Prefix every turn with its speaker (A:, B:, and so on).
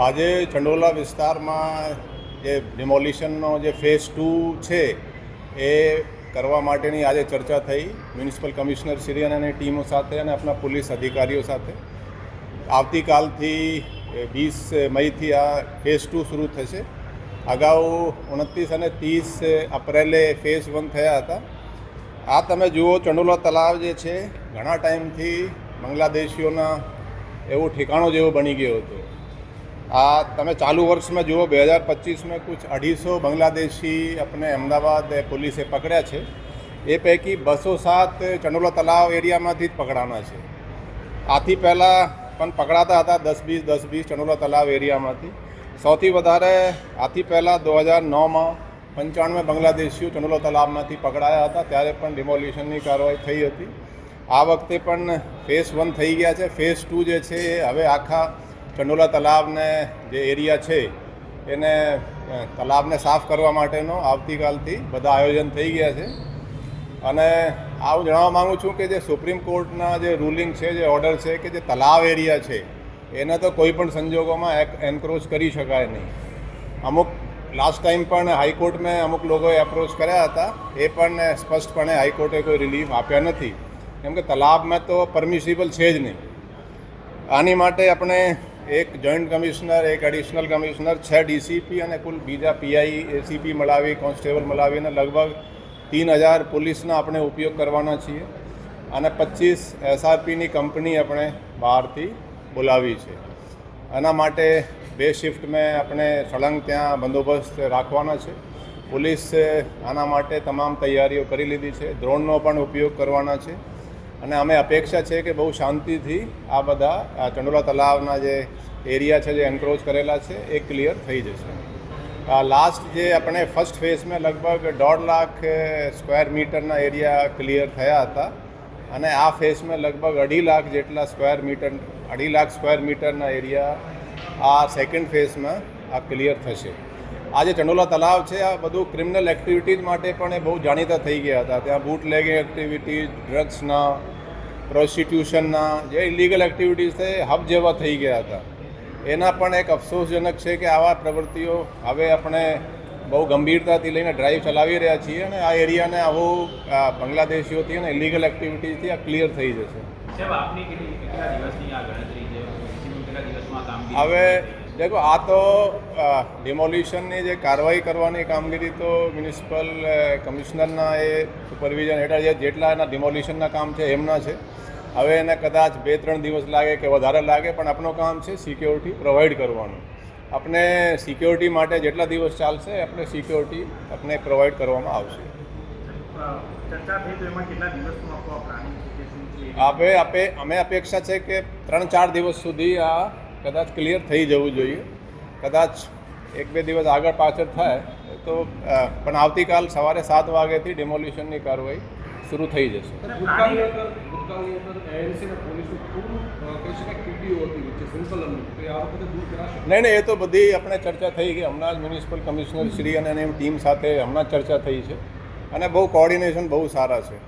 A: આજે ચંડોલા વિસ્તારમાં જે ડિમોલિશનનો જે ફેઝ ટુ છે, એ કરવા માટેની આજે ચર્ચા થઈ. મ્યુનિસિપલ કમિશનર શ્રી અને એની ટીમો સાથે અને આપણા પોલીસ અધિકારીઓ સાથે. આવતીકાલથી વીસ મઈથી આ ફેઝ ટુ શરૂ થશે. અગાઉ ઉનત્રીસ અને ત્રીસ એપ્રિલે ફેઝ વન થયા હતા. આ તમે જુઓ, ચંડોલા તલાવ જે છે, ઘણા ટાઈમથી બાંગ્લાદેશીઓના એવું ઠેકાણો જેવો બની ગયો હતો. આ તમે ચાલુ વર્ષમાં જુઓ, બે હજાર પચીસમાં કુછ અઢીસો બાંગ્લાદેશી આપણે અમદાવાદ પોલીસે પકડ્યા છે. એ પૈકી બસો સાત ચંડોલા તલાવ એરિયામાંથી જ પકડાના છે. આથી પહેલાં પણ પકડાતા હતા દસ વીસ દસ વીસ ચંડોલા તલાવ એરિયામાંથી. સૌથી વધારે આથી પહેલાં દો હજાર નવમાં પંચાણું બાંગ્લાદેશીઓ ચંડોલા તલાવમાંથી પકડાયા હતા, ત્યારે પણ ડિમોલ્યુશનની કાર્યવાહી થઈ હતી. આ વખતે પણ ફેઝ વન થઈ ગયા છે. ફેઝ ટુ જે છે એ હવે આખા ચંડોલા તલાવને જે એરિયા છે, એને તલાવને સાફ કરવા માટેનો આવતીકાલથી બધા આયોજન થઈ ગયા છે. અને આવું જણાવવા માગું છું કે જે સુપ્રીમ કોર્ટના જે રૂલિંગ છે, જે ઓર્ડર છે કે જે તલાવ એરિયા છે, એને તો કોઈ પણ સંજોગોમાં એન્ક્રોચ કરી શકાય નહીં. અમુક લાસ્ટ ટાઈમ પણ હાઈકોર્ટમાં અમુક લોકોએ એપ્રોચ કર્યા હતા, એ પણ સ્પષ્ટપણે હાઈકોર્ટે કોઈ રિલીફ આપ્યા નથી. કેમ કે તલાબમાં તો પરમિસિબલ છે જ નહીં. આની માટે આપણે એક જોઈન્ટ કમિશનર એક એડિશનલ કમિશનર છ ડીસીપી અને કુલ બીજા પીઆઈ એસીપી મળાવી કોન્સ્ટેબલ મળાવીને લગભગ તીન હજાર પોલીસના આપણે ઉપયોગ કરવાના છીએ. અને પચીસ એસઆરપીની કંપની આપણે બહારથી બોલાવી છે. આના માટે બે શિફ્ટમાં આપણે સળંગ ત્યાં બંદોબસ્ત રાખવાના છે. પોલીસે આના માટે તમામ તૈયારીઓ કરી લીધી છે. ડ્રોનનો પણ ઉપયોગ કરવાના છે. અને અમે અપેક્ષા છે કે બહુ શાંતિથી આ બધા ચંડોલા તલાવના જે એરિયા છે, જે એન્ક્રોચ કરેલા છે, એ ક્લિયર થઈ જશે. લાસ્ટ જે આપણે ફર્સ્ટ ફેઝમાં લગભગ દોઢ લાખ સ્ક્વેર મીટરના એરિયા ક્લિયર થયા હતા. અને આ ફેઝમાં લગભગ અઢી લાખ જેટલા સ્ક્વેર મીટર અઢી લાખ સ્ક્વેર મીટરના એરિયા આ સેકન્ડ ફેઝમાં આ ક્લિયર થશે. આ જે ચંડોલા તલાવ છે આ બધું ક્રિમિનલ એક્ટિવિટીઝ માટે પણ એ બહુ જાણીતા થઈ ગયા હતા. ત્યાં બૂટ લેગિંગ એક્ટિવિટીઝ ડ્રગ્સના પ્રોસ્ટિટ્યુશનના જે ઇલીગલ એક્ટિવિટીઝ છે હબ જેવા થઈ ગયા હતા. એના પણ એક અફસોસજનક છે કે આવા પ્રવૃત્તિઓ હવે આપણે બહુ ગંભીરતાથી લઈને ડ્રાઈવ ચલાવી રહ્યા છીએ અને આ એરિયાને આવું આ બાંગ્લાદેશીઓથી અને ઇલીગલ એક્ટિવિટીઝથી આ ક્લિયર થઈ જશે. હવે દેખો આ તો ડિમોલિશનની જે કાર્યવાહી કરવાની કામગીરી તો મ્યુનિસિપલ કમિશનરના એ સુપરવિઝન હેઠળ જે જેટલા એના ડિમોલિશનના કામ છે એમના છે. હવે એને કદાચ બે ત્રણ દિવસ લાગે કે વધારે લાગે પણ આપણું કામ છે સિક્યોરિટી પ્રોવાઈડ કરવાનું. આપણે સિક્યોરિટી માટે જેટલા દિવસ ચાલશે આપણે સિક્યોરિટી આપણે પ્રોવાઈડ કરવામાં આવશે. આપે આપે અમે અપેક્ષા છે કે ત્રણ ચાર દિવસ સુધી આ કદાચ ક્લિયર થઈ જવું જોઈએ. કદાચ એક બે દિવસ આગળ પાછળ થાય તો પણ આવતીકાલ સવારે સાત વાગ્યાથી ડિમોલ્યુશનની કાર્યવાહી શરૂ થઈ જશે. નહીં નહીં એ તો બધી આપણે ચર્ચા થઈ ગઈ. હમણાં જ મ્યુનિસિપલ કમિશનર શ્રી અને એની ટીમ સાથે હમણાં ચર્ચા થઈ છે. અને બહુ કોઓર્ડિનેશન બહુ સારા છે.